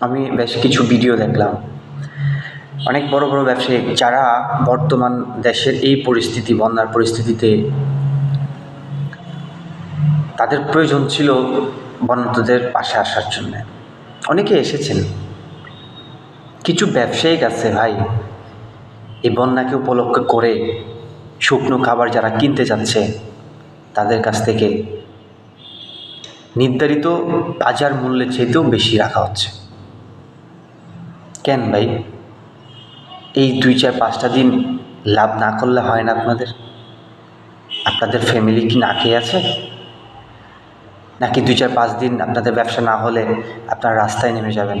আমি বেশ কিছু ভিডিও দেখলাম। অনেক বড় বড় ব্যবসায়ী যারা বর্তমান দেশের এই পরিস্থিতি, বন্যার পরিস্থিতিতে তাদের প্রয়োজন ছিল বন্যাতদের পাশে আসার জন্য। অনেকে এসেছেন। কিছু ব্যবসায়িক আছে ভাই। এই বন্যাকে উপলক্ষ করে শুকনো খাবার যারা কিনতে যাচ্ছে, তাদের কাছ থেকে নির্ধারিত বাজার মূল্যের চাইতেও বেশি রাখা হচ্ছে। কেন ভাই? এই দুই চার পাঁচটা দিন লাভ না করলে হয় না আপনাদের? আপনাদের ফ্যামিলি কি না খেয়ে আছে? নাকি দুই চার পাঁচ দিন আপনাদের ব্যবসা না হলে আপনারা রাস্তায় নেমে যাবেন?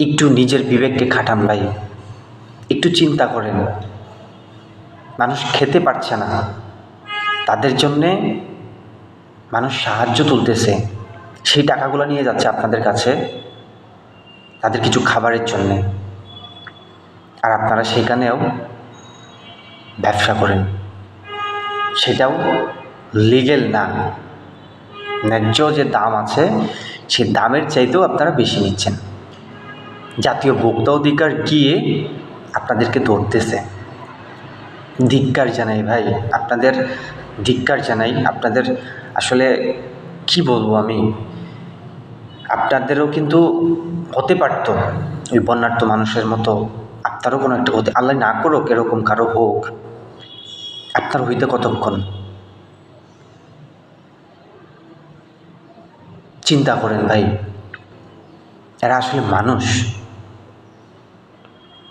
একটু নিজের বিবেককে খাটান ভাই। একটু চিন্তা করেন। মানুষ খেতে পারছে না। তাদের জন্যে মানুষ সাহায্য তুলতেছে। সেই টাকাগুলো নিয়ে যাচ্ছে আপনাদের কাছে। তাদের কিছু খাবারের জন্যে। আর আপনারা সেখানেও ব্যবসা করেন। সেটাও লিগেল না। ন্যায্য যে দাম আছে সেই দামের চাইতেও আপনারা বেশি নিচ্ছেন। জাতীয় ভোক্তা অধিকার গিয়ে আপনাদেরকে ধরতেছে। ধিক্কার জানাই ভাই, আপনাদের ধিক্কার জানাই। আপনাদের আসলে কি বলব আমি? আপনাদেরও কিন্তু হতে পারত। ওই বন্যার্থ মানুষের মতো আপনারও কোনো একটা হতে আল্লাহ না করুক, এরকম কারও হোক, আপনার হইতে কতক্ষণ? চিন্তা করেন ভাই, এরা আসলে মানুষ।